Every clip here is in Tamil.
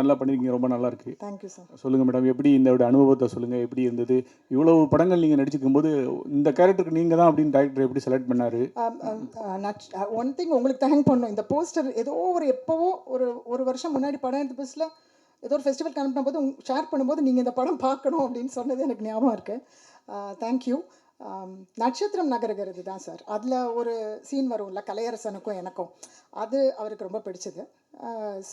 நல்லா பண்ணியிருக்கீங்க ரொம்ப நல்லா இருக்கு. தேங்க்யூ சார் சொல்லுங்க மேடம் எப்படி இந்த அனுபவத்தை சொல்லுங்க எப்படி இருந்தது? இவ்வளவு படங்கள் நீங்க நடிச்சிருக்கும் போது இந்த கேரக்டருக்கு நீங்க தான் அப்படின்னு டைரக்டர் எப்படி செலக்ட் பண்ணாரு? ஒன் திங் உங்களுக்கு தேங்க் பண்ணணும் இந்த போஸ்டர் ஏதோ ஒரு எப்போவோ ஒரு ஒரு வருஷம் முன்னாடி படம் எடுத்த புதுசில் ஏதோ ஒரு ஃபெஸ்டிவல் அனுப்பின போது ஷேர் பண்ணும்போது நீங்கள் இந்த படம் பார்க்கணும் அப்படின்னு சொன்னது எனக்கு ஞாபகம் இருக்குது தேங்க்யூ நட்சத்திரம் நகரகிறது தான் சார் அதில் ஒரு சீன் வரும்ல கலையரசனுக்கும் எனக்கும். அது அவருக்கு ரொம்ப பிடிச்சது.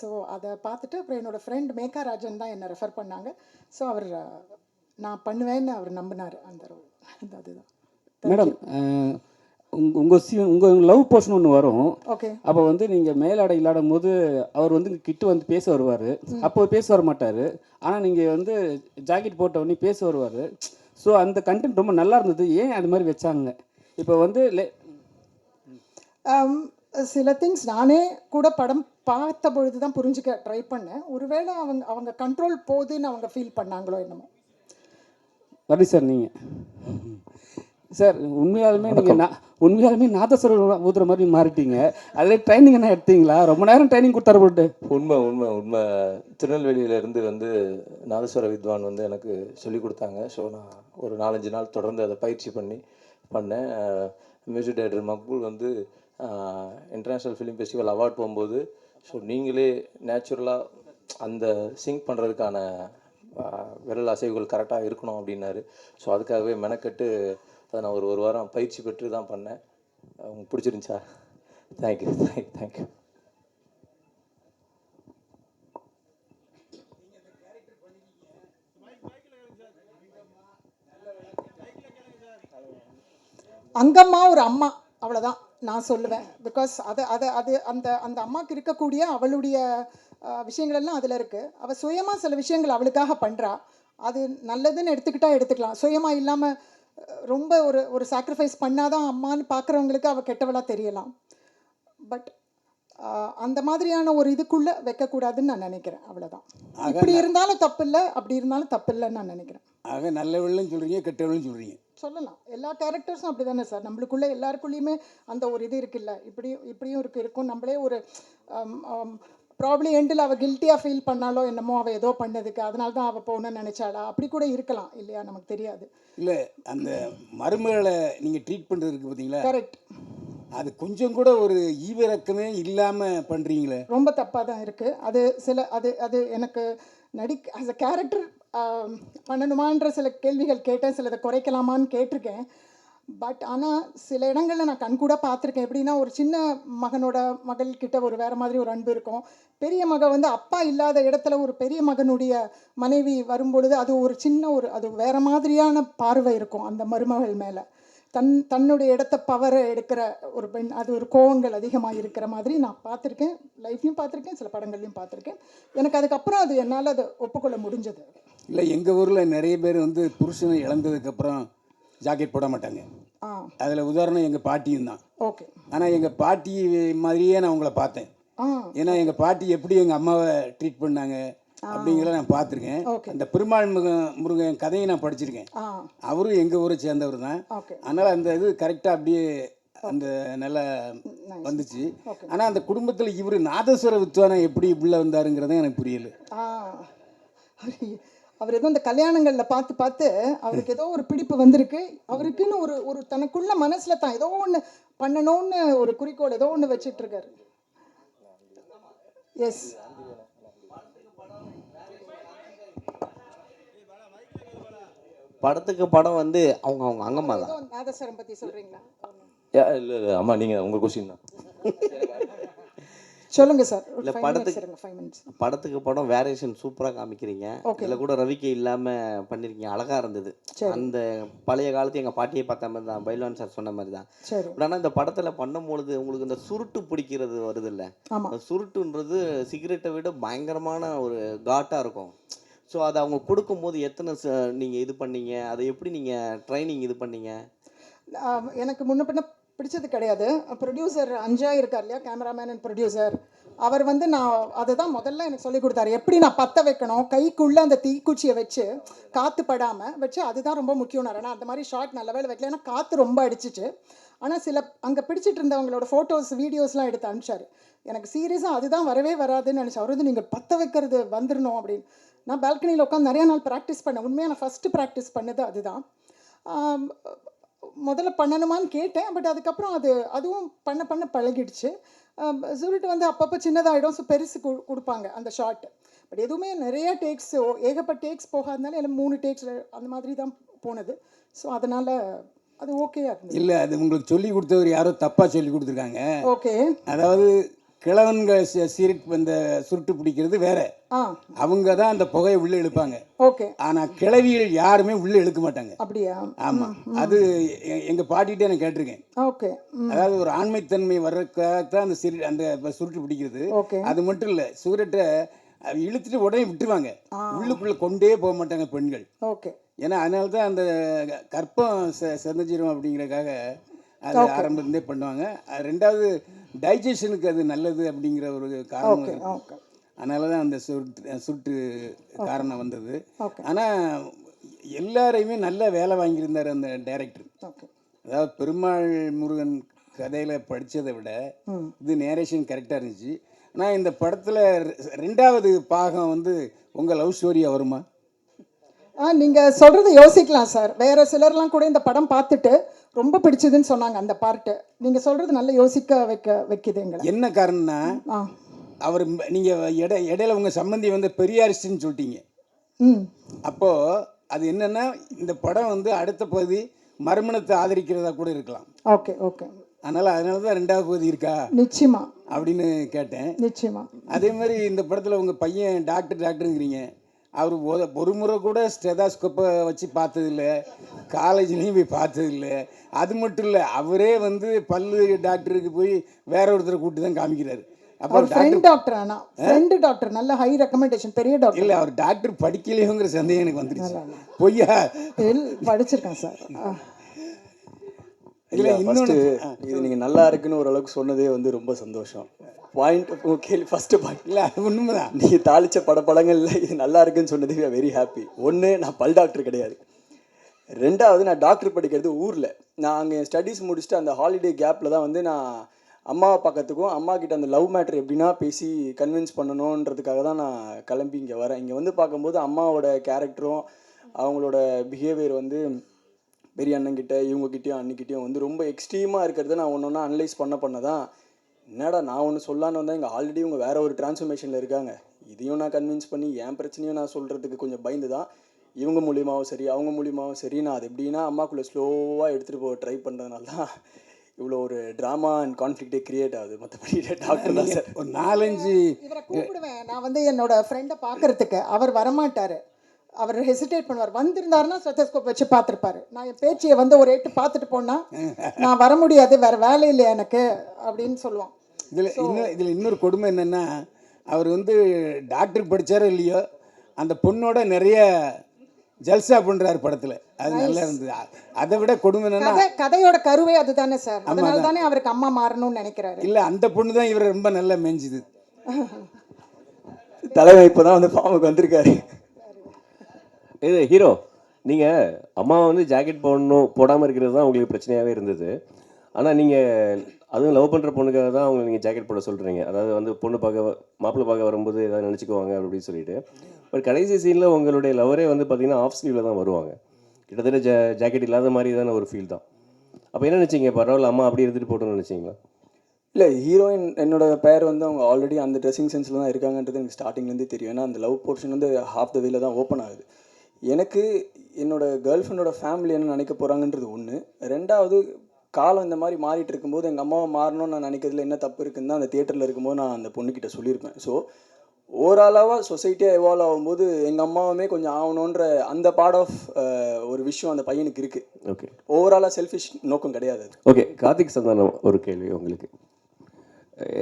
ஸோ அதை பார்த்துட்டு அப்புறம் என்னோடய ஃப்ரெண்ட் மேகா ராஜன் தான் என்னை ரெஃபர் பண்ணாங்க. ஸோ அவர் நான் பண்ணுவேன்னு அவர் நம்பினார் அந்த. அந்த அதுதான். மேடம் உங்க உங்க சீ உங்க லவ் போர்ஷன் ஒன்று வரும். ஓகே அப்போ வந்து நீங்க மேலாடை இல்லாடும் போது அவர் வந்து கிட்ட வந்து பேச வருவார். அப்போ பேச வர மாட்டார். ஆனால் நீங்க வந்து ஜாக்கெட் போட்ட உடனே பேச வருவார். ஸோ அந்த கண்டென்ட் ரொம்ப நல்லா இருந்தது. ஏன் அது மாதிரி வச்சாங்க? இப்போ வந்து le- Um, சில திங்ஸ் நானே கூட படம் பார்த்த பொழுது தான் புரிஞ்சுக்க ட்ரை பண்ணேன். ஒருவேளை அவங்க அவங்க கண்ட்ரோல் போகுதுன்னு அவங்க ஃபீல் பண்ணாங்களோ என்னமோ. வரி சார் நீங்கள் சார் உண்மையாலுமே நீங்கள் நான் உண்மையாலுமே நாதஸ்வரம் ஊதுற மாதிரி மாறிட்டீங்க. அதில் ட்ரைனிங் என்ன எடுத்தீங்களா? ரொம்ப நேரம் ட்ரைனிங் கொடுத்தாரு போட்டு உண்மை உண்மை உண்மை. திருநெல்வேலியில இருந்து வந்து நாதஸ்வர வித்வான் வந்து எனக்கு சொல்லி கொடுத்தாங்க. ஸோ நான் ஒரு நாலஞ்சு நாள் தொடர்ந்து அதை பயிற்சி பண்ணி பண்ணேன். மியூசிக் டைரக்டர் மக்பூல் வந்து இன்டர்நேஷ்னல் ஃபிலிம் ஃபெஸ்டிவல் அவார்ட் போகும்போது ஸோ நீங்களே நேச்சுரலாக அந்த சிங்க் பண்ணுறதுக்கான விரல் அசைவுகள் கரெக்டாக இருக்கணும் அப்படின்னாரு. ஸோ அதுக்காகவே மெனக்கட்டு அதை நான் ஒரு ஒரு வாரம் பயிற்சி பெற்று தான் பண்ணேன். உங்களுக்கு பிடிச்சிருந்துச்சா? Thank you thank thank you Angamma ஒரு அம்மா அவ்வளோதான் நான் சொல்லுவேன். பிகாஸ் அது அது அது அந்த அந்த அம்மாவுக்கு இருக்கக்கூடிய அவளுடைய விஷயங்கள் எல்லாம் அதில் இருக்குது அவள் சுயமாக சில விஷயங்கள் அவளுக்காக பண்ணுறா அது நல்லதுன்னு எடுத்துக்கிட்டா எடுத்துக்கலாம். சுயமாக இல்லாமல் ரொம்ப ஒரு ஒரு சாக்ரிஃபைஸ் பண்ணாதான் அம்மான்னு பார்க்குறவங்களுக்கு அவள் கெட்டவளாக தெரியலாம். பட் அந்த மாதிரியான ஒரு இதுக்குள்ளே வைக்கக்கூடாதுன்னு நான் நினைக்கிறேன். அவ்வளோதான் இப்படி இருந்தாலும் தப்பு இல்லை அப்படி இருந்தாலும் தப்பு இல்லைன்னு நான் நினைக்கிறேன். ஆக நல்லவள்னு சொல்கிறீங்க கெட்டவள்னு சொல்கிறீங்க சொல்லலாம். எல்லா கேரக்டர்ஸும் அப்படி தானே சார் நம்மளுக்குள்ள எல்லாருக்குள்ளேயுமே அந்த ஒரு இது இருக்குல்ல? இப்படி இப்படியும் இருக்கு இருக்கும். நம்மளே ஒரு ப்ராப்ளி எண்டில் அவள் கில்ட்டியாக ஃபீல் பண்ணாலோ என்னமோ அவள் ஏதோ பண்ணதுக்கு அதனால தான் அவள் போகணும்னு நினச்சாளா? அப்படி கூட இருக்கலாம் இல்லையா? நமக்கு தெரியாது. இல்லை அந்த மருமகளை நீங்கள் ட்ரீட் பண்ணுறது இருக்குது பார்த்தீங்களா கரெக்ட் அது கொஞ்சம் கூட ஒரு ஈவிரக்கமே இல்லாமல் பண்ணுறீங்களே ரொம்ப தப்பாக தான் இருக்குது அது சில அது அது எனக்கு நடிக்க as a கேரக்டர் பண்ணணுமான்ற சில கேள்விகள் கேட்டேன் சிலதை குறைக்கலாமான்னு கேட்டிருக்கேன். பட் ஆனால் சில இடங்களில் நான் கண்கூட பார்த்துருக்கேன். எப்படின்னா ஒரு சின்ன மகனோட மகள்கிட்ட ஒரு வேறு மாதிரி ஒரு அன்பு இருக்கும். பெரிய மக வந்து அப்பா இல்லாத இடத்துல ஒரு பெரிய மகனுடைய மனைவி வரும்பொழுது அது ஒரு சின்ன ஒரு அது வேறு மாதிரியான பார்வை இருக்கும் அந்த மருமகள் மேலே. தன் தன்னுடைய இடத்த பவரை எடுக்கிற ஒரு பெண் அது ஒரு கோவங்கள் அதிகமாக இருக்கிற மாதிரி நான் பார்த்துருக்கேன். லைஃப்லையும் பார்த்துருக்கேன் சில படங்கள்லையும் பார்த்துருக்கேன். எனக்கு அதுக்கப்புறம் அது என்னால் அதை ஒப்புக்கொள்ள முடிஞ்சது. இல்லை எங்கள் ஊரில் நிறைய பேர் வந்து புருஷனை இழந்ததுக்கப்புறம் ஜாக்கெட் போட மாட்டாங்க. அதில் உதாரணம் எங்கள் பாட்டியும் தான். ஓகே. ஆனால் எங்கள் பாட்டி மாதிரியே நான் உங்களை பார்த்தேன். ஏன்னா எங்கள் பாட்டி எப்படி எங்கள் அம்மாவை ட்ரீட் பண்ணாங்க அப்படிங்கிறத நான் பார்த்துருக்கேன். அந்த பெருமாள் முருகன் முருகன் கதையை நான் படிச்சிருக்கேன். அவரும் எங்கள் ஊரை சேர்ந்தவர் தான். அதனால் அந்த இது கரெக்டாக அப்படியே அந்த நல்லா வந்துச்சு. ஆனால் அந்த குடும்பத்தில் இவர் நாதஸ்வர வித்வானம் எப்படி உள்ள வந்தாருங்கிறத எனக்கு புரியல. அவர் ஏதோ இந்த கல்யாணங்களில் பார்த்து பார்த்து அவருக்கு ஏதோ ஒரு பிடிப்பு வந்திருக்கு. அவருக்குன்னு ஒரு ஒரு தனக்குள்ள மனசில் தான் ஏதோ ஒன்று பண்ணணும்னு ஒரு குறிக்கோள் ஏதோ ஒன்று வச்சிட்டு இருக்காரு எஸ் படத்துக்கு படம் வந்து அவங்க அவங்க அங்கம்மா தான். நாதஸ்வரம் பற்றி சொல்கிறீங்களா இல்லை இல்லை அம்மா நீங்கள் உங்கள் கொஸ்டின் தான். சொல்லுங்க சார். இல்ல, படத்துக்கு- படத்துக்கு படம் வேரியேஷன் சூப்பராக காமிக்கிறீங்க. இதில் கூட ரவிக்கை இல்லாமல் பண்ணிருக்கீங்க அழகாக இருந்தது. அந்த பழைய காலத்து எங்கள் பாட்டியை பார்த்த மாதிரி தான் பைல்வான் சார் சொன்ன மாதிரி தான். ஆனால் இந்த படத்தில் பண்ணும்பொழுது உங்களுக்கு இந்த சுருட்டு பிடிக்கிறது வருது இல்லை? சுருட்டுன்றது சிகரெட்டை விட பயங்கரமான ஒரு காட்டாக இருக்கும். ஸோ அதை அவங்க கொடுக்கும்போது எத்தனை நீங்கள் இது பண்ணீங்க? அதை எப்படி நீங்கள் ட்ரைனிங் இது பண்ணீங்க? எனக்கு முன்ன பின்ன பிடிச்சது கிடையாது. ப்ரொடியூசர் அஞ்சா இருக்கார் இல்லையா? கேமராமேன் அண்ட் ப்ரொடியூசர் அவர் வந்து நான் அதுதான் முதல்ல எனக்கு சொல்லி கொடுத்தாரு. எப்படி நான் பற்ற வைக்கணும்? கைக்குள்ளே அந்த தீக்குச்சியை வச்சு காற்று படாமல் வச்சு அதுதான் ரொம்ப முக்கியம் ஆனால் அந்த மாதிரி ஷார்ட் நல்ல வேலை வைக்கல. ஏன்னா காற்று ரொம்ப அடிச்சிச்சு. ஆனால் சில அங்கே பிடிச்சிட்டு இருந்தவங்களோட ஃபோட்டோஸ் வீடியோஸ்லாம் எடுத்து அனுப்பிச்சாரு. எனக்கு சீரியஸாக அதுதான் வரவே வராதுன்னு நினச்சேன் அவர் வந்து நீங்கள் பற்ற வைக்கிறது வந்துடணும் அப்படின்னு. நான் பால்கனியில் உட்காந்து நிறைய நாள் ப்ராக்டிஸ் பண்ணேன். உண்மையாக நான் ஃபஸ்ட்டு ப்ராக்டிஸ் பண்ணது அதுதான். முதல்ல பண்ணணுமான்னு கேட்டேன். பட் அதுக்கப்புறம் அது அதுவும் பண்ண பண்ண பழகிடுச்சு. சுருட்டு வந்து அப்பப்போ சின்னதாகிடும் ஸோ பெருசு கொடுப்பாங்க அந்த ஷார்ட் பட் எதுவுமே நிறைய டேக்ஸ் ஏகப்பட்ட டேக்ஸ் போகாதனால எல்லாம் மூணு டேக்ஸ் அந்த மாதிரி தான் போனது. ஸோ அதனால் அது ஓகேயா இருந்தது. இல்லை அது உங்களுக்கு சொல்லி கொடுத்தவர் யாரோ தப்பாக சொல்லி கொடுத்துருக்காங்க. ஓகே அதாவது கிழவன்கள் சி- சீரிட் இந்த சுருட்டு பிடிக்கிறது வேற. அவங்க தான் அந்த புகையை உள்ளே இழுப்பாங்க. ஓகே. ஆனால் கிழவிகள் யாருமே உள்ளே இழுக்க மாட்டாங்க. அப்படியா? ஆமாம் அது எங்க பாட்டிகிட்டே நான் கேட்டிருக்கேன். ஓகே. அதாவது ஒரு ஆண்மைத்தன்மை வர்றதுக்காகத்தான் அந்த சிறு அந்த சுருட்டு பிடிக்கிறது. அது மட்டும் இல்லை சிகரெட்டை இழுத்துட்டு உடனே விட்டுருவாங்க. உள்ளுக்குள்ளே கொண்டே போக மாட்டாங்க பெண்கள். ஓகே. ஏன்னா அதனால தான் அந்த கற்பம் செதஞ்சிரும் அப்படிங்கிறதுக்காக அது ஆரம்பத்திலே பண்ணுவாங்க. ரெண்டாவது டைஜஷனுக்கு அது நல்லது அப்படிங்கிற ஒரு காரணம் அதனால தான் அந்த சுருட்டு சுட்டு காரணம் வந்தது. ஆனால் எல்லாரையுமே நல்ல வேலை வாங்கியிருந்தார் அந்த டைரக்டர். அதாவது பெருமாள் முருகன் கதையில் படித்ததை விட இது நேரேஷன் கரெக்டாக இருந்துச்சு. ஆனால் இந்த படத்தில் ரெண்டாவது பாகம் வந்து உங்கள் லவ் ஸ்டோரியாக வருமா? நீங்கள் சொல்கிறத யோசிக்கலாம் சார். வேறு சிலர்லாம் கூட இந்த படம் பார்த்துட்டு ரொம்ப பிடிச்சதுன்னு சொன்னாங்க அந்த பார்ட்டு நீங்கள் சொல்கிறது நல்ல யோசிக்க வைக்க வைக்குது எங்களை. என்ன காரணம்னா ஆ. அவர் நீங்கள் இட இடையில உங்கள் சம்மந்தி வந்து பெரியாரிஸ்ட்னு சொல்லிட்டீங்க. ம். அப்போது அது என்னென்னா இந்த படம் வந்து அடுத்த பகுதி மறுமணத்தை ஆதரிக்கிறதா கூட இருக்கலாம். Okay okay. அதனால் அதனால தான் ரெண்டாவது பகுதி இருக்கா? நிச்சயமா. அப்படின்னு கேட்டேன். நிச்சயமா. அதே மாதிரி இந்த படத்தில் உங்கள் பையன் டாக்டர் டாக்டருங்கிறீங்க. அவர் ஒரு- முறை கூட ஸ்டெதாஸ்கோப்பை வச்சு பார்த்ததில்ல. காலேஜ்லேயும் போய் பார்த்ததில்ல. அது மட்டும் இல்லை அவரே வந்து பல்லு டாக்டருக்கு போய் வேற ஒருத்தரை கூப்பிட்டு தான் காமிக்கிறாரு. அப்போ ஃப்ரெண்ட் டாக்டர் ஆனா. ஃப்ரெண்டு டாக்டர் நல்ல ஹை ரெக்கமெண்டேஷன் பெரிய டாக்டர் இல்லை அவர் டாக்டர் படிக்கலையோங்கிற சந்தேகம் எனக்கு வந்துருச்சு. பொய்யா? படிச்சிருக்கேன் சார். இல்லை இன்னொன்று இது நீங்கள் நல்லா இருக்குன்னு ஓரளவுக்கு சொன்னதே வந்து ரொம்ப சந்தோஷம். பாயிண்ட் கேள்வி ஃபஸ்ட்டு பாயிண்ட் இல்லை அது உண்மைதான். நீங்கள் தாளிச்ச பட படங்களில் இது நல்லா இருக்குன்னு சொன்னது வெரி ஹாப்பி ஒன்று நான் பல் டாக்டர் கிடையாது. ரெண்டாவது நான் டாக்டர் படிக்கிறது ஊரில். நான் அங்கே ஸ்டடீஸ் முடிச்சுட்டு அந்த ஹாலிடே கேப்பில் தான் வந்து நான் அம்மாவை பார்க்கறதுக்கும் அம்மா கிட்ட அந்த லவ் மேட்ரு எப்படின்னா பேசி கன்வின்ஸ் பண்ணணுன்றதுக்காக தான் நான் கிளம்பி இங்கே வரேன். இங்கே வந்து பார்க்கும்போது அம்மாவோட கேரக்டரும் அவங்களோட பிஹேவியர் வந்து பெரிய அண்ணன்கிட்ட இவங்ககிட்டயும் அண்ணிக்கிட்டயும் வந்து ரொம்ப எக்ஸ்ட்ரீமாக இருக்கிறத நான் ஒன்று ஒன்றா அனலைஸ் பண்ண பண்ண தான் என்னடா நான் ஒன்று சொல்லான்னு வந்தேன் இங்கே ஆல்ரெடி இவங்க வேற ஒரு டிரான்ஸ்ஃபர்மேஷனில் இருக்காங்க. இதையும் நான் கன்வின்ஸ் பண்ணி என் பிரச்சனையும் நான் சொல்கிறதுக்கு கொஞ்சம் பயந்து தான் இவங்க மூலியமாகவும் சரி அவங்க மூலியமாகவும் சரி நான் அது எப்படின்னா அம்மாக்குள்ளே ஸ்லோவாக எடுத்துகிட்டு போக ட்ரை பண்ணுறதுனால தான் இவ்வளோ ஒரு ட்ராமா அண்ட் கான்ஃப்ளிக்டே கிரியேட் ஆகுது. மற்றபடி டாக்டர் தான் சார் ஒரு நாலஞ்சு நான் வந்து என்னோட ஃப்ரெண்டை பார்க்கறதுக்கு அவர் வரமாட்டாரு. அவர் ஹெசிடேட் பண்ணுவார். வந்திருந்தாருன்னா ஸ்டெத்தஸ்கோப் வச்சு பார்த்துருப்பாரு. நான் என் பேச்சியை வந்து ஒரு எட்டு பார்த்துட்டு போனா நான் வர முடியாது வேற வேலை இல்லை எனக்கு? அப்படின்னு சொல்லுவான். இதில் இன்னும் இதில் இன்னொரு கொடுமை என்னென்னா அவர் வந்து டாக்டர் படித்தாரோ இல்லையோ அந்த பொண்ணோட நிறைய ஜல்சா பண்ணுறாரு படத்தில். அது நல்லா இருந்தது. அதை விட கொடுமை என்னன்னா கதை கதையோட கருவே அதுதானே சார். அதனால தானே அவருக்கு அம்மா மாறணும்னு நினைக்கிறாரு. இல்லை அந்த பொண்ணு தான் இவரை ரொம்ப நல்லா மேய்ஞ்சுது தலைவன் இப்போ தான் வந்து ஃபார்முக்கு வந்திருக்காரு. இது ஹீரோ நீங்கள் அம்மா வந்து ஜாக்கெட் போடணும் போடாமல் இருக்கிறது தான் உங்களுக்கு பிரச்சனையாகவே இருந்தது. ஆனால் நீங்கள் அதுவும் லவ் பண்ணுற பொண்ணுக்காக தான் அவங்க நீங்கள் ஜாக்கெட் போட சொல்கிறீங்க அதாவது வந்து பொண்ணு பார்க்க மாப்பிள்ளை பார்க்க வரும்போது ஏதாவது நினச்சிக்குவாங்க அப்படின்னு சொல்லிட்டு. பட் கடைசி சீனில் உங்களுடைய லவரே வந்து பார்த்தீங்கன்னா ஆஃப் ஸ்லீவில் தான் வருவாங்க. கிட்டத்தட்ட ஜா ஜாக்கெட் இல்லாத மாதிரி தானே ஒரு ஃபீல் தான். அப்போ என்ன நினச்சிங்க? பரவாயில்ல அம்மா அப்படி இருந்துட்டு போட்டோம்னு நினச்சிங்களா? இல்லை ஹீரோயின் என்னோட பேர் வந்து அவங்க ஆல்ரெடி அந்த ட்ரெஸ்ஸிங் சென்ஸில் தான் இருக்காங்கன்றது எனக்கு ஸ்டார்டிங்லேருந்தே தெரியும். ஏன்னா அந்த லவ் போர்ஷன் வந்து ஹாஃப் த வேல தான் ஓப்பன் ஆகுது. எனக்கு என்னோட கேர்ள் ஃப்ரெண்டோட ஃபேமிலி என்ன நினைக்க போகிறாங்கன்றது ஒன்று ரெண்டாவது காலம் இந்த மாதிரி மாறிட்டு இருக்கும்போது எங்கள் அம்மாவை மாறணும்னு நான் நினைக்கிறதுல என்ன தப்பு இருக்குன்னு தான் அந்த தியேட்டரில் இருக்கும்போது நான் அந்த பொண்ணுக்கிட்ட சொல்லியிருப்பேன். ஸோ ஓவராலாக சொசைட்டியாக எவால்வ் ஆகும்போது எங்கள் அம்மாவுமே கொஞ்சம் ஆகணுன்ற அந்த பார்ட் ஆஃப் ஒரு விஷயம் அந்த பையனுக்கு இருக்குது ஓகே ஓவராலாக செல்ஃபிஷ் நோக்கம் கிடையாது அது. ஓகே கார்த்திக் சந்தானம் ஒரு கேள்வி உங்களுக்கு.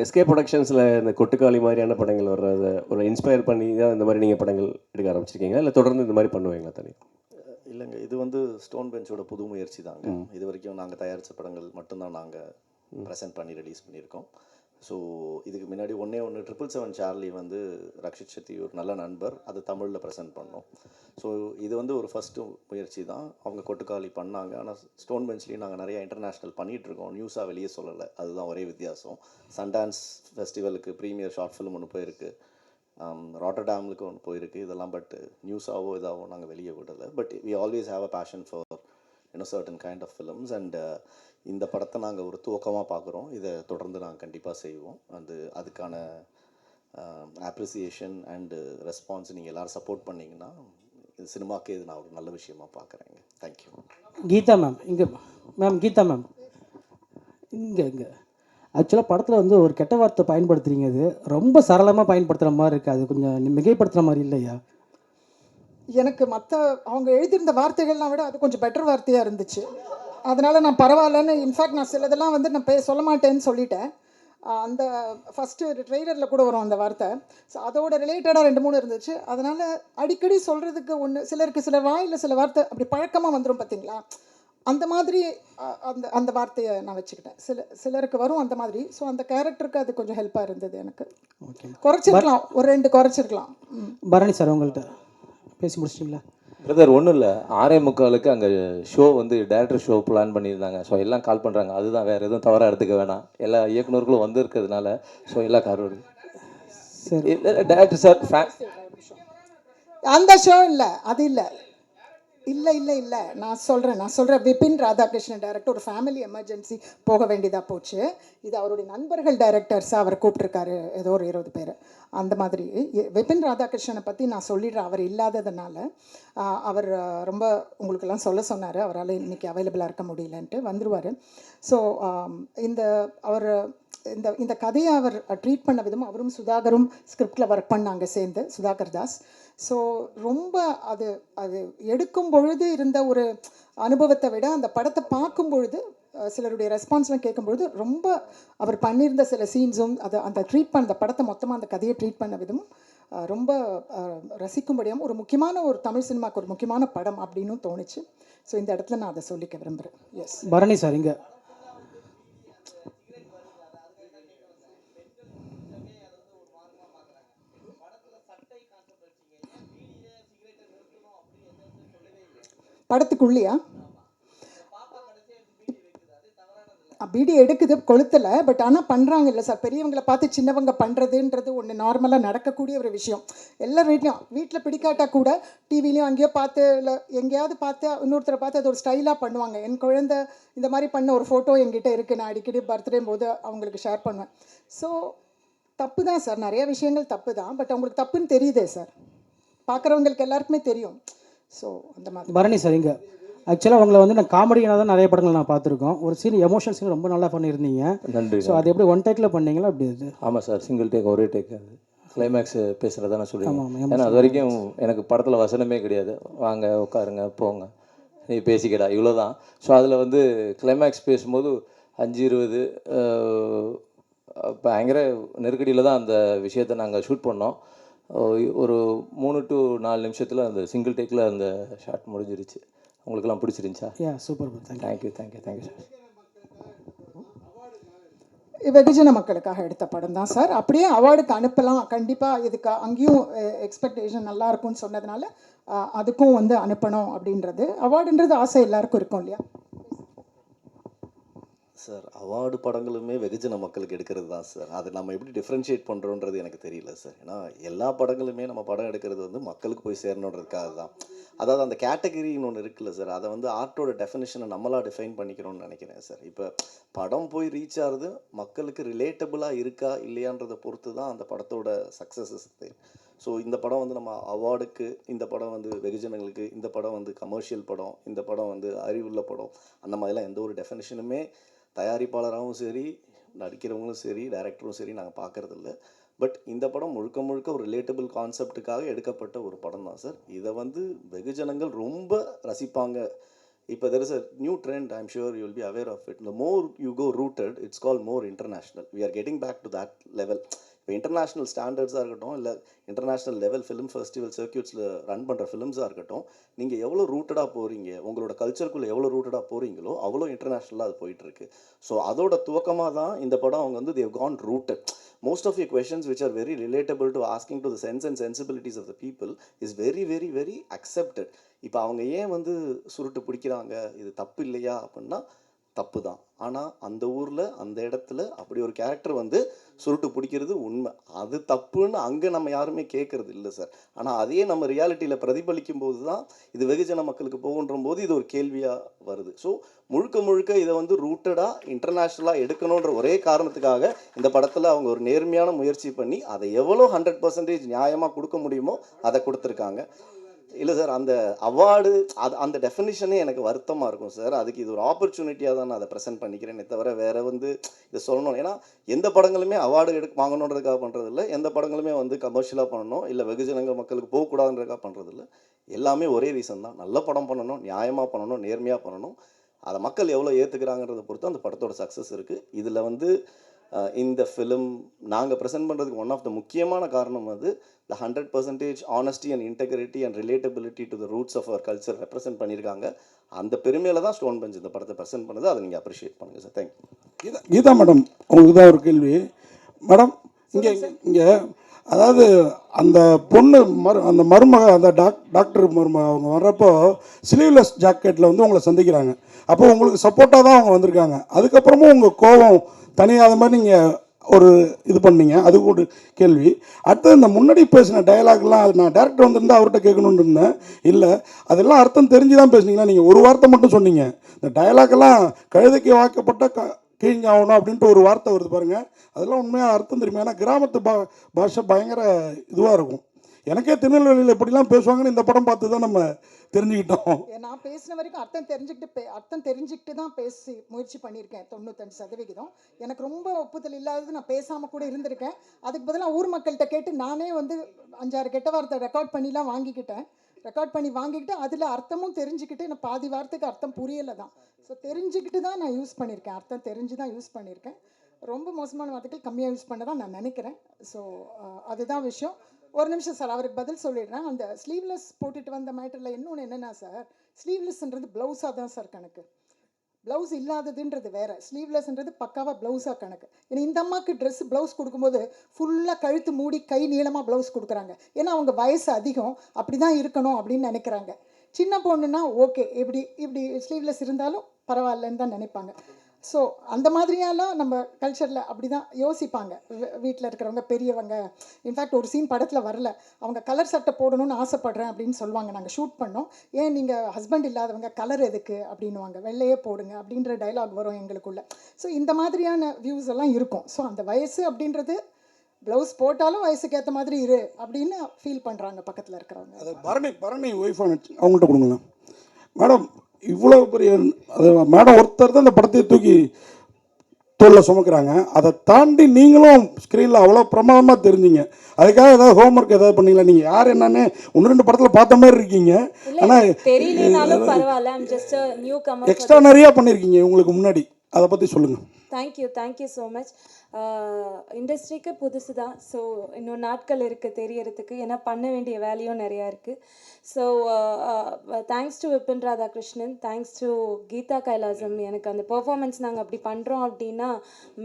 எஸ்கே ப்ரொடக்ஷன்ஸில் இந்த கொட்டுக்காளி மாதிரியான படங்கள் வர்றத ஒரு இன்ஸ்பயர் பண்ணி தான் இந்த மாதிரி நீங்கள் படங்கள் எடுக்க ஆரம்பிச்சிருக்கீங்க இல்லை தொடர்ந்து இந்த மாதிரி பண்ணுவீங்களா தனி? இல்லைங்க. இது வந்து ஸ்டோன் பெஞ்சோட புது முயற்சி தாங்க. இது வரைக்கும் நாங்கள் தயாரித்த படங்கள் மட்டும்தான் நாங்கள் ப்ரெசென்ட் பண்ணி ரிலீஸ் பண்ணியிருக்கோம். ஸோ இதுக்கு முன்னாடி ஒன்றே ஒன்று ட்ரிபிள் செவன் சார்லி வந்து ரக்ஷித் சக்தி ஒரு நல்ல நண்பர். அது தமிழில் ப்ரெசென்ட் பண்ணோம். ஸோ இது வந்து ஒரு ஃபஸ்ட்டு முயற்சி தான். அவங்க கொட்டுக்காளி பண்ணாங்க. ஆனால் ஸ்டோன் பெஞ்ச்லேயும் நாங்கள் நிறையா இன்டர்நேஷ்னல் பண்ணிகிட்ருக்கோம் நியூஸாக வெளியே சொல்லலை. அதுதான் ஒரே வித்தியாசம். சன்டான்ஸ் ஃபெஸ்டிவலுக்கு ப்ரீமியர் ஷார்ட் ஃபிலிம் ஒன்று போயிருக்கு. ராட்டர்டாம்லுக்கு ஒன்று போயிருக்கு. இதெல்லாம் பட் நியூஸாவோ இதாகவோ நாங்கள் வெளியே விடலை. But we always have a passion for இன்னும் certain kind of films and இந்த படத்தை நாங்கள் ஒரு துவக்கமாக பார்க்குறோம் இதை தொடர்ந்து நாங்கள் கண்டிப்பாக செய்வோம். அது அதுக்கான um, அப்ரிசியேஷன் அண்டு ரெஸ்பான்ஸ் நீங்கள் எல்லோரும் சப்போர்ட் பண்ணிங்கன்னா இது சினிமாக்கே இது நான் ஒரு நல்ல விஷயமா பார்க்குறேங்க தேங்க்யூ கீதா மேம் இங்கே மேம் கீதா மேம் இங்கே இங்கே. ஆக்சுவலாக படத்தில் வந்து ஒரு கெட்ட வார்த்தை பயன்படுத்துறீங்க அது ரொம்ப சரளமாக பயன்படுத்துகிற மாதிரி இருக்குது அது கொஞ்சம் மிகைப்படுத்துகிற மாதிரி இல்லையா? எனக்கு மற்ற அவங்க எழுதியிருந்த வார்த்தைகள்லாம் விட அது கொஞ்சம் பெட்டர் வார்த்தையாக இருந்துச்சு. அதனால் நான் பரவாயில்லன்னு இன்ஃபேக்ட் நான் சிலதெல்லாம் வந்து நான் பே சொல்ல மாட்டேன்னு சொல்லிட்டேன். அந்த ஃபஸ்ட்டு ட்ரெய்லரில் கூட வரும் அந்த வார்த்தை. ஸோ அதோட ரிலேட்டடாக ரெண்டு மூணு இருந்துச்சு. அதனால் அடிக்கடி சொல்கிறதுக்கு ஒன்று சிலருக்கு சில வாயில் சில வார்த்தை அப்படி பழக்கமாக வந்துடும் பார்த்தீங்களா அந்த மாதிரி அந்த அந்த வார்த்தையை நான் வச்சுக்கிட்டேன். சில சிலருக்கு வரும் அந்த மாதிரி. ஸோ அந்த கேரக்டருக்கு அது கொஞ்சம் ஹெல்ப்பாக இருந்தது எனக்கு. ஓகே குறைச்சிருக்கலாம். ஒரு ரெண்டு குறைச்சிருக்கலாம். ம். பரணி சார் உங்கள்கிட்ட பேசி முடிச்சிட்டிங்களா? பிரதர் ஒன்றும் இல்லை. ஆறே முக்காலுக்கு அங்கே ஷோ வந்து டேரக்டர் ஷோ பிளான் பண்ணியிருந்தாங்க. ஸோ எல்லாம் கால் பண்ணுறாங்க அதுதான் வேறு எதுவும் தவறாக எடுத்துக்க வேணாம். எல்லா இயக்குனர்களும் வந்திருக்கிறதுனால ஸோ எல்லாம் கார் வருது சரி. டேரக்டர் சார் அந்த ஷோ இல்லை. அது இல்லை. இல்லை இல்லை இல்லை. நான் சொல்கிறேன் நான் சொல்கிறேன் விபின் ராதாகிருஷ்ணன் டைரக்டர் ஒரு ஃபேமிலி எமர்ஜென்சி போக வேண்டியதாக போச்சு. இது அவருடைய நண்பர்கள் டைரக்டர்ஸாக அவர் கூப்பிட்ருக்காரு ஏதோ ஒரு இருபது பேர். அந்த மாதிரி. விபின் ராதாகிருஷ்ணனை பற்றி நான் சொல்லிடுறேன். அவர் இல்லாததுனால அவர் ரொம்ப உங்களுக்கெல்லாம் சொல்ல சொன்னார். அவரால் இன்றைக்கி அவைலபிளாக இருக்க முடியலன்ட்டு வந்துடுவார் ஸோ இந்த அவர் இந்த இந்த கதையை அவர் ட்ரீட் பண்ண விதமும் அவரும் சுதாகரும் ஸ்கிரிப்டில் ஒர்க் பண்ணாங்க சேர்ந்து சுதாகர் தாஸ். ஸோ ரொம்ப அது அது எடுக்கும் பொழுது இருந்த ஒரு அனுபவத்தை விட அந்த படத்தை பார்க்கும் பொழுது சிலருடைய ரெஸ்பான்ஸ்லாம் கேட்கும்பொழுது ரொம்ப அவர் பண்ணியிருந்த சில சீன்ஸும் அதை அந்த ட்ரீட் பண்ண அந்த படத்தை மொத்தமாக அந்த கதையை ட்ரீட் பண்ண விதமும் ரொம்ப அஹ், ரசிக்கும்படியாகவும் ஒரு முக்கியமான ஒரு தமிழ் சினிமாவுக்கு ஒரு முக்கியமான படம் அப்படின்னும் தோணுச்சு. ஸோ இந்த இடத்துல நான் அதை சொல்லிக்க விரும்புகிறேன் எஸ் பரணி சார் இங்கே. படத்துக்குள்ளேயா? பீடி எடுக்குது கொளுத்தில் பட் ஆனால் பண்ணுறாங்க இல்லை சார். பெரியவங்களை பார்த்து சின்னவங்க பண்ணுறதுன்றது ஒன்று நார்மலாக நடக்கக்கூடிய ஒரு விஷயம். எல்லார் வீட்லையும் வீட்டில் பிடிக்காட்டா கூட டிவிலையும் அங்கேயோ பார்த்து இல்லை எங்கேயாவது பார்த்து இன்னொருத்தரை பார்த்து அது ஒரு ஸ்டைலாக பண்ணுவாங்க. என் குழந்தை இந்த மாதிரி பண்ண ஒரு ஃபோட்டோ எங்கிட்ட இருக்குது நான் அடிக்கடி பர்த்டே போது அவங்களுக்கு ஷேர் பண்ணுவேன். ஸோ தப்பு தான் சார். நிறைய விஷயங்கள் தப்பு தான் பட் அவங்களுக்கு தப்புன்னு தெரியுதே சார். பார்க்குறவங்களுக்கு எல்லாருக்குமே தெரியும். ஸோ அந்த மாதிரி. பரணி சார் இங்கே. ஆக்சுவலாக உங்களை வந்து நான் காமெடியாக தான் நிறைய படங்கள் நான் பார்த்துருக்கோம். ஒரு சீன் எமோஷன் சீன் ரொம்ப நல்லா பண்ணியிருந்தீங்க. நன்றி ஸோ அது எப்படி ஒன் டேக்கில் பண்ணீங்களா அப்படி இது ஆமாம் சார் சிங்கிள் டேக் ஒரே டேக் அது. கிளைமேக்ஸ் பேசுகிறதா நான் சொல்லுவேன். ஏன்னா அது வரைக்கும் எனக்கு படத்தில் வசனமே கிடையாது. வாங்க உட்காருங்க போங்க. நீ பேசிக்கடா இவ்வளோ தான் ஸோ அதில் வந்து கிளைமேக்ஸ் பேசும்போது அஞ்சு இருபது பயங்கர நெருக்கடியில் தான் அந்த விஷயத்தை நாங்கள் ஷூட் பண்ணோம். ஒரு மூணு டு நாலு நிமிஷத்தில் அந்த சிங்கிள் டேக்கில் அந்த ஷாட் முடிஞ்சிருச்சு. உங்களுக்கெல்லாம் பிடிச்சிருந்துச்சா? Yeah super thank you thank you thank you sir வெகுஜன மக்களுக்காக எடுத்த படம் தான் சார் அப்படியே அவார்டுக்கு அனுப்பலாம். கண்டிப்பாக இதுக்கு அங்கேயும் எக்ஸ்பெக்டேஷன் நல்லா இருக்கும்னு சொன்னதுனால அதுக்கும் வந்து அனுப்பணும் அப்படின்றது. அவார்டுன்றது ஆசை எல்லாருக்கும் இருக்கும் இல்லையா? சார் அவார்டு படங்களுமே வெகுஜன மக்களுக்கு எடுக்கிறது தான் சார் அது நம்ம எப்படி டிஃப்ரென்ஷியேட் பண்ணுறோன்றது எனக்கு தெரியல சார் ஏன்னா எல்லா படங்களுமே நம்ம படம் எடுக்கிறது வந்து மக்களுக்கு போய் சேரணுன்றதுக்காக தான். அதாவது அந்த கேட்டகரின்னு ஒன்று இருக்குல்ல சார் அதை வந்து ஆர்ட்டோட டெஃபினேஷனை நம்மளாக டிஃபைன் பண்ணிக்கணும்னு நினைக்கிறேன் சார் இப்போ படம் போய் ரீச் ஆகிறது மக்களுக்கு ரிலேட்டபுளாக இருக்கா இல்லையான்றதை பொறுத்து தான் அந்த படத்தோட சக்ஸஸஸ் ஸோ இந்த படம் வந்து நம்ம அவார்டுக்கு இந்த படம் வந்து வெகுஜனங்களுக்கு இந்த படம் வந்து கமர்ஷியல் படம் இந்த படம் வந்து அறிவுள்ள படம் அந்த மாதிரிலாம் எந்த ஒரு டெஃபினேஷனுமே தயாரிப்பாளராகவும் சரி நடிக்கிறவங்களும் சரி டைரக்டரும் சரி நாங்கள் பார்க்குறதில்ல பட் இந்த படம் முழுக்க முழுக்க ஒரு ரிலேட்டபிள் கான்செப்டுக்காக எடுக்கப்பட்ட ஒரு படம் தான் சார். இதை வந்து வெகுஜனங்கள் ரொம்ப ரசிப்பாங்க. இப்போ there is a new trend I'm sure you will be aware of it இந்த more you go rooted it's call more international we are getting back to that level இப்போ இன்டர்நேஷ்னல் ஸ்டாண்டர்ட்ஸாக இருக்கட்டும் இல்லை இன்டர்நேஷ்னல் லெவல் ஃபிலிம் ஃபெஸ்டிவல் சர்க்கியூட்ஸில் ரன் பண்ணுற ஃபிலிம்ஸாக இருக்கட்டும் நீங்கள் எவ்வளோ ரூட்டடாக போகிறீங்க உங்களோட கல்ச்சருக்குள்ளே எவ்வளோ ரூட்டடாக போகிறீங்களோ அவ்வளோ இன்டர்நேஷ்னலாக அது போயிட்டுருக்கு ஸோ அதோட துவக்கமாக தான் இந்த படம் அவங்க வந்து they've gone rooted most of you questions which are very relatable to asking to the sense and sensibilities of the people is very very very accepted இப்போ அவங்க ஏன் வந்து சுருட்டு பிடிக்கிறாங்க இது தப்பு இல்லையா அப்படின்னா தப்பு தான் ஆனால் அந்த ஊரில் அந்த இடத்துல அப்படி ஒரு கேரக்டர் வந்து சுருட்டு பிடிக்கிறது உண்மை. அது தப்புன்னு அங்கே நம்ம யாருமே கேட்கறது இல்லை சார் ஆனால் அதையே நம்ம ரியாலிட்டியில் பிரதிபலிக்கும் போது தான் இது வெகுஜன மக்களுக்கு போகுன்ற போது இது ஒரு கேள்வியாக வருது. ஸோ முழுக்க முழுக்க இதை வந்து ரூட்டடாக இன்டர்நேஷ்னலாக எடுக்கணுன்ற ஒரே காரணத்துக்காக இந்த படத்தில் அவங்க ஒரு நேர்மையான முயற்சி பண்ணி அதை எவ்வளோ ஹண்ட்ரட் பர்சன்டேஜ் நியாயமாக கொடுக்க முடியுமோ அதை கொடுத்துருக்காங்க. இல்லை சார் அந்த அவார்டு அது அந்த டெஃபினிஷனே எனக்கு வருத்தமாக இருக்கும் சார். அதுக்கு இது ஒரு ஆப்பர்ச்சுனிட்டியாக தான் நான் அதை ப்ரெசென்ட் பண்ணிக்கிறேனே தவிர வேறு வந்து இதை சொல்லணும். ஏன்னா எந்த படங்களுமே அவார்டு எடுக்க வாங்கணுன்றதுக்காக பண்ணுறது இல்லை எந்த படங்களுமே வந்து கமர்ஷியலாக பண்ணணும். இல்லை வெகுஜனங்கள் மக்களுக்கு போகக்கூடாதுன்றதுக்காக பண்ணுறது இல்லை எல்லாமே ஒரே ரீசன் தான். நல்ல படம் பண்ணணும் நியாயமாக பண்ணணும் நேர்மையாக பண்ணணும். அதை மக்கள் எவ்வளோ ஏற்றுக்கிறாங்கிறத பொறுத்து அந்த படத்தோட சக்ஸஸ் இருக்குது இதில் வந்து இந்த ஃபிலிம் நாங்கள் ப்ரெசென்ட் பண்ணுறதுக்கு ஒன் ஆஃப் த முக்கியமான காரணம் வந்து the hundred percentage honesty and integrity and relatability to the roots of our culture represent பண்ணியிருக்காங்க அந்த பெருமையில தான் ஸ்டோன் பெஞ்ச் இந்த படத்தை ப்ரெசென்ட் பண்ணுது. அதை நீங்கள் அப்ரிஷியேட் பண்ணுங்கள் sir thank you Geetha Geetha madam உங்களுக்கு தான் ஒரு கேள்வி. மேடம் இங்கே இங்கே அதாவது அந்த பொண்ணு மரு அந்த மருமக அந்த டாக் டாக்டர் மருமக அவங்க வர்றப்போ ஸ்லீவ்லெஸ் ஜாக்கெட்டில் வந்து உங்களை சந்திக்கிறாங்க. அப்போ உங்களுக்கு சப்போர்ட்டாக தான் அவங்க வந்திருக்காங்க. அதுக்கப்புறமும் உங்கள் கோபம் தனியாத மாதிரி நீங்கள் ஒரு இது பண்ணீங்க. அது ஒரு கேள்வி. அடுத்தது இந்த முன்னாடி பேசின டயலாக்லாம் அது நான் டேரக்டர் வந்திருந்தா அவர்கிட்ட கேட்கணுன்னு இருந்தேன். இல்லை அதெல்லாம் அர்த்தம் தெரிஞ்சு தான் பேசுனீங்களா நீங்கள் ஒரு வார்த்தை மட்டும் சொன்னீங்க. இந்த டயலாக்லாம் கழுதைக்கு வாக்கப்பட்ட க கீழ்ஞாகணும் அப்படின்ட்டு ஒரு வார்த்தை வருது பாருங்க. அதெல்லாம் உண்மையாக அர்த்தம் தெரியுமா? ஏன்னா கிராமத்து பா பாஷை பயங்கர இதுவாக இருக்கும். எனக்கே திருநெல்வேலியில் எப்படிலாம் பேசுவாங்கன்னு இந்த படம் பார்த்து தான் நம்ம தெரிஞ்சுக்கிட்டோம். நான் பேசின வரைக்கும் அர்த்தம் தெரிஞ்சுக்கிட்டு பே அர்த்தம் தெரிஞ்சுக்கிட்டு தான் பேசி முயற்சி பண்ணியிருக்கேன் தொண்ணூத்தஞ்சு சதவிகிதம். எனக்கு ரொம்ப ஒப்புதல் இல்லாதது நான் பேசாமல் கூட இருந்திருக்கேன். அதுக்கு பதிலாக ஊர் மக்கள்கிட்ட கேட்டு நானே வந்து அஞ்சாறு கெட்ட வார்த்தை ரெக்கார்ட் பண்ணிலாம் வாங்கிக்கிட்டேன். ரெக்கார்ட் பண்ணி வாங்கிக்கிட்டு அதில் அர்த்தமும் தெரிஞ்சுக்கிட்டு எனக்கு பாதி வாரத்துக்கு அர்த்தம் புரியலை தான் ஸோ தெரிஞ்சுக்கிட்டு தான் நான் யூஸ் பண்ணியிருக்கேன். அர்த்தம் தெரிஞ்சு தான் யூஸ் பண்ணியிருக்கேன். ரொம்ப மோசமான வார்த்தைகள் கம்மியாக யூஸ் பண்ண தான் நான் நினைக்கிறேன். ஸோ அதுதான் விஷயம். ஒரு நிமிஷம் சார் அவருக்கு பதில் சொல்லிடுறேன். அந்த ஸ்லீவ்லெஸ் போட்டுட்டு வந்த மேட்டரில் இன்னொன்று என்னென்னா சார் ஸ்லீவ்லெஸ்ன்றது ப்ளவுஸாக தான் சார் கணக்கு. ப்ளவுஸ் இல்லாததுன்றது வேற. ஸ்லீவ்லெஸ்ன்றது பக்காவாக ப்ளவுஸாக கணக்கு. ஏன்னா இந்த அம்மாவுக்கு ட்ரெஸ் ப்ளவுஸ் கொடுக்கும்போது ஃபுல்லாக கழுத்து மூடி கை நீளமாக ப்ளவுஸ் கொடுக்குறாங்க. ஏன்னா அவங்க வயசு அதிகம். அப்படி தான் இருக்கணும் அப்படின்னு நினைக்கிறாங்க. சின்ன பொண்ணுன்னா ஓகே இப்படி இப்படி ஸ்லீவ்லெஸ் இருந்தாலும் பரவாயில்லன்னு தான் நினைப்பாங்க. ஸோ அந்த மாதிரியெல்லாம் நம்ம கல்ச்சரில் அப்படி தான் யோசிப்பாங்க வீட்டில் இருக்கிறவங்க பெரியவங்க. இன்ஃபேக்ட் ஒரு சீன் படத்தில் வரல. அவங்க கலர் சட்டை போடணும்னு ஆசைப்பட்றேன் அப்படின்னு சொல்லுவாங்க. நாங்கள் ஷூட் பண்ணோம். ஏன் நீங்கள் ஹஸ்பண்ட் இல்லாதவங்க கலர் எதுக்கு அப்படின்னுவாங்க. வெள்ளையே போடுங்க அப்படின்ற டைலாக் வரும் எங்களுக்குள்ள. ஸோ இந்த மாதிரியான வியூஸ் எல்லாம் இருக்கும். ஸோ அந்த வயசு அப்படின்றது ப்ளவுஸ் போட்டாலும் வயசுக்கு ஏற்ற மாதிரி இரு அப்படின்னு ஃபீல் பண்ணுறாங்க பக்கத்தில் இருக்கிறவங்க. அது பரணி பரணி ஒய்ஃபான அவங்கள்ட்ட கொடுங்களேன். மேடம் இவ்வளோ பெரிய அது மேடம் ஒருத்தர் தான் இந்த படத்தை தூக்கி தோளில் சுமக்கிறாங்க. அதை தாண்டி நீங்களும் ஸ்க்ரீனில் அவ்வளோ பிரமாதமாக தெரிஞ்சீங்க. அதுக்காக ஏதாவது ஹோம்ஒர்க் ஏதாவது பண்ணீங்களா? நீங்கள் யார் என்னன்னு ஒன்று ரெண்டு படத்தில் பார்த்த மாதிரி இருக்கீங்க. ஆனால் எக்ஸ்ட்ரா நிறையா பண்ணியிருக்கீங்க உங்களுக்கு முன்னாடி. அதை பற்றி சொல்லுங்கள் தேங்க்யூ தேங்க்யூ ஸோ மச் இண்டஸ்ட்ரிக்கு புதுசு தான். ஸோ இன்னும் நாட்கள் இருக்குது தெரியறதுக்கு. ஏன்னா பண்ண வேண்டிய வேலையும் நிறையா இருக்குது so thanks to Vipin Radhakrishnan thanks to Geetha Kailasam. எனக்கு அந்த பெர்ஃபார்மன்ஸ் நாங்கள் அப்படி பண்ணுறோம் அப்படின்னா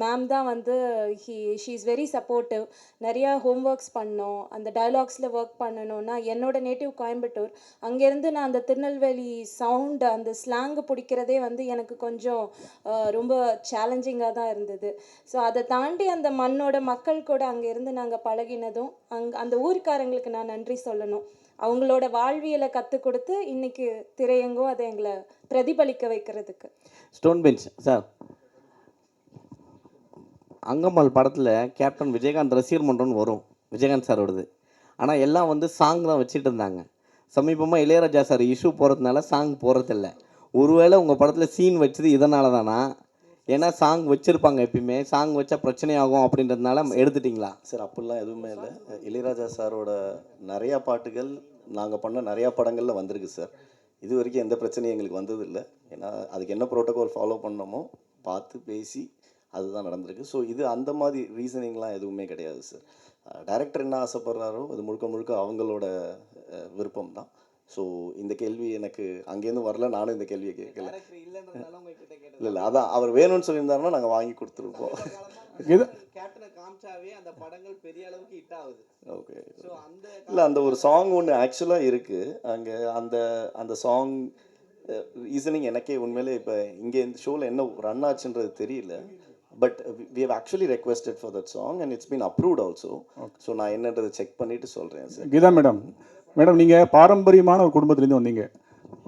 மேம் தான் வந்து he she is very supportive நிறையா ஹோம் ஒர்க்ஸ் பண்ணோம். அந்த டைலாக்ஸில் ஒர்க் பண்ணணும்னா என்னோட நேட்டிவ் கோயம்புத்தூர் அங்கேருந்து நான் அந்த திருநெல்வேலி சவுண்ட் அந்த ஸ்லாங்கு பிடிக்கிறதே வந்து எனக்கு கொஞ்சம் ரொம்ப சேலஞ்சிங்காக தான் இருந்தது. ஸோ அதை தாண்டி அந்த மண்ணோட மக்கள் கூட அங்கே இருந்து நாங்கள் பழகினதும் அங் அந்த ஊருக்காரங்களுக்கு நான் நன்றி சொல்லணும். அவங்களோட வாழ்வியலை கற்றுக் கொடுத்து இன்னைக்கு திரையங்கும் அதை எங்களை பிரதிபலிக்க வைக்கிறதுக்கு. ஸ்டோன் பெஞ்ச் சார் அங்கம்மாள் படத்தில் கேப்டன் விஜயகாந்த் ரசிகர் மன்றம்னு வரும் விஜயகாந்த் சாரோடது. ஆனால் எல்லாம் வந்து சாங் தான் வச்சுட்டு இருந்தாங்க. சமீபமாக இளையராஜா சார் இஷ்யூ போகிறதுனால சாங் போகிறதில்ல ஒருவேளை உங்கள் படத்தில் சீன் வச்சது இதனால தானா ஏன்னா சாங் வச்சுருப்பாங்க எப்பயுமே. சாங் வச்சா பிரச்சனையாகும் அப்படின்றதுனால எடுத்துட்டிங்களா? சார் அப்படிலாம் எதுவுமே இல்லை. இளையராஜா சாரோட நிறையா பாட்டுகள் நாங்கள் பண்ண நிறையா படங்களில் வந்திருக்கு சார். இது வரைக்கும் எந்த பிரச்சனையும் எங்களுக்கு வந்ததில்லை. ஏன்னா அதுக்கு என்ன ப்ரோட்டோகால் ஃபாலோ பண்ணமோ பார்த்து பேசி அதுதான் நடந்திருக்கு. ஸோ இது அந்த மாதிரி ரீசனிங்லாம் எதுவுமே கிடையாது சார். டைரக்டர் என்ன ஆசைப்படுறாரோ அது முழுக்க முழுக்க அவங்களோட விருப்பம் தான் ஸோ இந்த கேள்வி எனக்கு அங்கேருந்து வரல. நானும் இந்த கேள்வியை கேட்கல. இல்லை இல்லை. அதான் அவர் வேணும்னு சொல்லியிருந்தாருன்னா நாங்கள் வாங்கி கொடுத்துருப்போம். இது கேப்டனை காமிச்சாவே அந்த படங்கள் பெரிய அளவுக்கு ஹிட் ஆகுது. ஓகே இல்லை அந்த ஒரு சாங் ஒன்று ஆக்சுவலாக இருக்குது அங்கே அந்த அந்த சாங் ரீசனிங் எனக்கே உண்மையிலே இப்போ இங்கே இந்த ஷோவில் என்ன ரன் ஆச்சுன்றது தெரியல. But we have actually requested for that song and it's been approved also so நான் என்னன்றதை செக் பண்ணிட்டு சொல்கிறேன் சார் கீதா மேடம் மேடம் நீங்கள் பாரம்பரியமான ஒரு குடும்பத்துலேருந்து வந்தீங்க.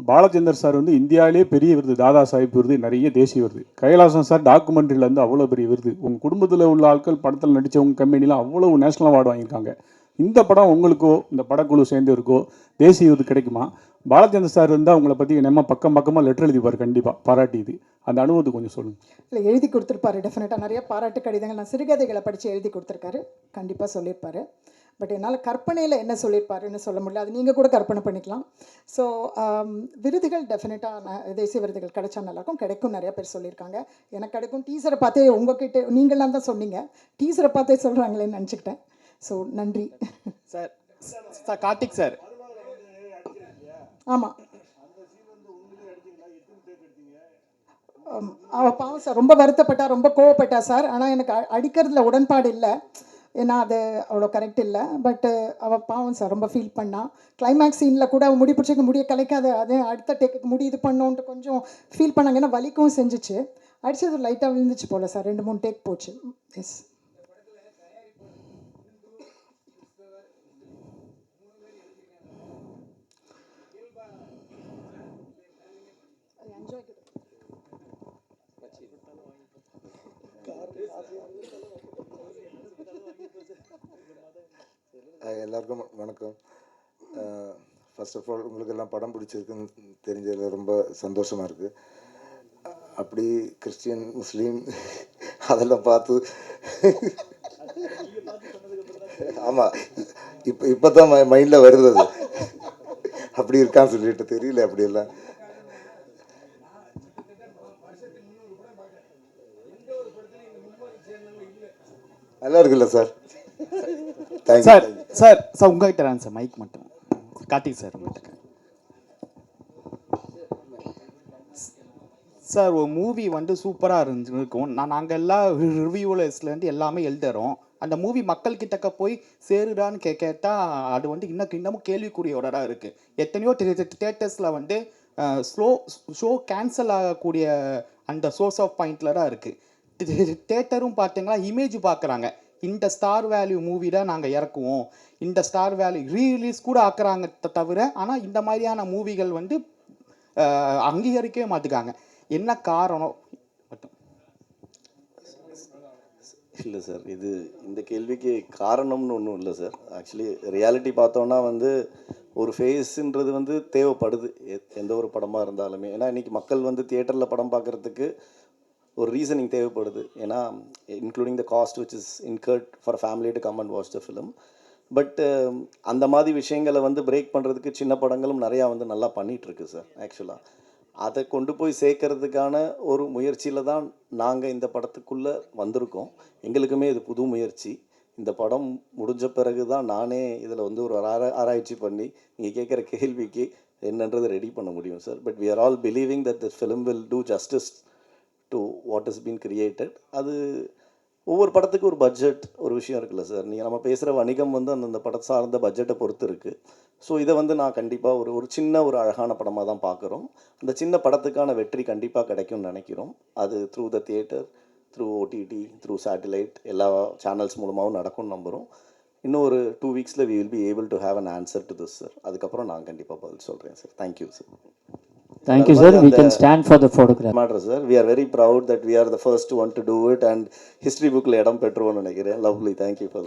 பாலச்சந்தர் சார் வந்து இந்தியாவிலே பெரிய விருது தாதா சாஹிப் விருது நிறைய தேசிய விருது. கைலாசம் சார் டாக்குமெண்ட்ரியில் வந்து அவ்வளோ பெரிய விருது. உங்கள் குடும்பத்தில் உள்ள ஆட்கள் படத்தில் நடித்தவங்க கம்பெனிலாம் அவ்வளோ நேஷனல் அவார்டு வாங்கியிருக்காங்க. இந்த படம் உங்களுக்கோ இந்த படக்குழு சேர்ந்தவருக்கோ தேசிய விருது கிடைக்குமா? பாலச்சந்தர் சார் இருந்தால் உங்களை பற்றி நம்ம பக்கம் பக்கமாக லெட்டர் எழுதிப்பார் கண்டிப்பாக பாராட்டி இது அந்த அனுபவத்தை கொஞ்சம் சொல்லுங்கள் இல்லை எழுதி கொடுத்துருப்பாரு டெஃபினட்டாக நிறைய பாராட்டு கடிதங்கள். நான் சிறுகதைகளை படித்து எழுதி கொடுத்துருக்காரு. கண்டிப்பாக சொல்லியிருப்பாரு. பட் என்னால் கற்பனையில் என்ன சொல்லியிருப்பாருன்னு சொல்ல முடியல. அது நீங்கள் கூட கற்பனை பண்ணிக்கலாம். ஸோ விருதுகள் டெஃபினட்டாக தேசிய விருதுகள் கிடைச்சா நல்லாயிருக்கும். கிடைக்கும் நிறைய பேர் சொல்லியிருக்காங்க. எனக்கு கிடைக்கும். டீசரை பார்த்தே உங்ககிட்ட நீங்களாம் தான் சொன்னீங்க. டீசரை பார்த்தே சொல்கிறாங்களேன்னு நினச்சிக்கிட்டேன். ஸோ நன்றி. சார் சார் கார்த்திக் சார் ஆமாம் பாவம் சார் ரொம்ப வருத்தப்பட்டா ரொம்ப கோவப்பட்டா சார் ஆனால் எனக்கு அடிக்கிறதுல உடன்பாடு இல்லை. ஏன்னா அது அவ்வளோ கரெக்ட் இல்லை. பட்டு அவள் பாவம் சார் ரொம்ப ஃபீல் பண்ணா. கிளைமேக்ஸ் சீனில் கூட அவள் முடி பிடிச்சிக்க முடிய கலைக்காத அது அடுத்த டேக்கு முடி இது பண்ணோன்ட்டு கொஞ்சம் ஃபீல் பண்ணாங்க. ஏன்னா வலிக்கவும் செஞ்சிச்சு. அடிச்சது லைட்டாக விழுந்துச்சு போல சார் ரெண்டு மூணு டேக் போச்சு. எஸ் எல்லாருக்கும் வணக்கம். ஃபர்ஸ்ட் ஆஃப் ஆல் உங்களுக்கு எல்லாம் படம் பிடிச்சிருக்குன்னு தெரிஞ்சதில் ரொம்ப சந்தோஷமாக இருக்குது அப்படி கிறிஸ்டியன் முஸ்லீம் அதெல்லாம் பார்த்து ஆமாம் இப்போ இப்போ தான் மைண்டில் வருது அது. அப்படி இருக்கான்னு சொல்லிட்டு தெரியல அப்படியெல்லாம். நல்லா இருக்குல்ல சார்? சார் சார் சார் உங்ககிட்ட தான் சார் மைக் மட்டும். கார்த்திக் சார் உங்ககிட்ட சார் ஒரு மூவி வந்து சூப்பராக இருந்துருக்கும் நான் நாங்கள் எல்லா ரிவ்யூவர்ஸ்லேருந்து எல்லாமே எழுதுறோம். அந்த மூவி மக்கள் கிட்டக்க போய் சேருடான்னு கே கேட்டால் அது வந்து இன்னும் இன்னமும் கேள்விக்குறியோட இருக்குது எத்தனையோ தேட்டர்ஸில் வந்து ஸ்லோ ஷோ கேன்சல் ஆகக்கூடிய அந்த சோர்ஸ் ஆஃப் பாயிண்டில் தான் இருக்குது தேட்டரும் பார்த்தீங்கன்னா இமேஜ் பார்க்குறாங்க இந்த ஸ்டார் வேல்யூ மூவி தான் நாங்கள் இறக்குவோம். இந்த ஸ்டார் வேல்யூ ரீரிலீஸ் கூட ஆக்குறாங்க தவிர ஆனால் இந்த மாதிரியான மூவிகள் வந்து அங்கீகரிக்கவே மாட்டுக்காங்க. என்ன காரணம்? மட்டும் இல்லை சார் இது இந்த கேள்விக்கு காரணம்னு ஒன்றும் இல்லை சார். ஆக்சுவலி ரியாலிட்டி பார்த்தோன்னா வந்து ஒரு ஃபேஸுன்றது வந்து தேவைப்படுது. எந்த ஒரு படமாக இருந்தாலுமே. ஏன்னா இன்றைக்கி மக்கள் வந்து தியேட்டரில் படம் பார்க்குறதுக்கு ஒரு ரீசனிங் தேவைப்படுது. ஏன்னா including the cast which is incurred for family to come and watch the film but அந்த மாதிரி விஷயங்களை வந்து பிரேக் பண்ணுறதுக்கு சின்ன படங்களும் நிறையா வந்து நல்லா பண்ணிகிட்ருக்கு சார் ஆக்சுவலாக அதை கொண்டு போய் சேர்க்கறதுக்கான ஒரு முயற்சியில் தான் நாங்கள் இந்த படத்துக்குள்ளே வந்திருக்கோம். எங்களுக்குமே இது புது முயற்சி. இந்த படம் முடிஞ்ச பிறகு தான் நானே இதில் வந்து ஒரு ஆரா ஆராய்ச்சி பண்ணி நீங்கள் கேட்குற கேள்விக்கு என்னன்றது ரெடி பண்ண முடியும் sir but we are all believing that the film will do justice to what is been created அது ஒவ்வொரு படத்துக்கு ஒரு பட்ஜெட் ஒரு விஷயம் இருக்குல்ல சார் நீங்கள் நம்ம பேசுகிற வணிகம் வந்து அந்தந்த படம் சார்ந்த பட்ஜெட்டை பொறுத்து இருக்குது ஸோ இதை வந்து நான் கண்டிப்பாக ஒரு ஒரு சின்ன ஒரு அழகான படமாக தான் பார்க்குறோம். அந்த சின்ன படத்துக்கான வெற்றி கண்டிப்பாக கிடைக்கும்னு நினைக்கிறோம். அது through the theatre through OTT through satellite எல்லா சேனல்ஸ் மூலமாகவும் நடக்கும்னு நம்புகிறோம் இன்னும் ஒரு two வீக்ஸில் we will be able to have an answer to this sir அதுக்கப்புறம் நான் கண்டிப்பாக பதில் சொல்கிறேன் sir thank you sir Thank you, sir. We can stand for the photograph. matter sir we are very proud that we are the first one to do it and history bookல இடம் பெற்றுவோம்னு நினைக்கிறேன் lovely thank you for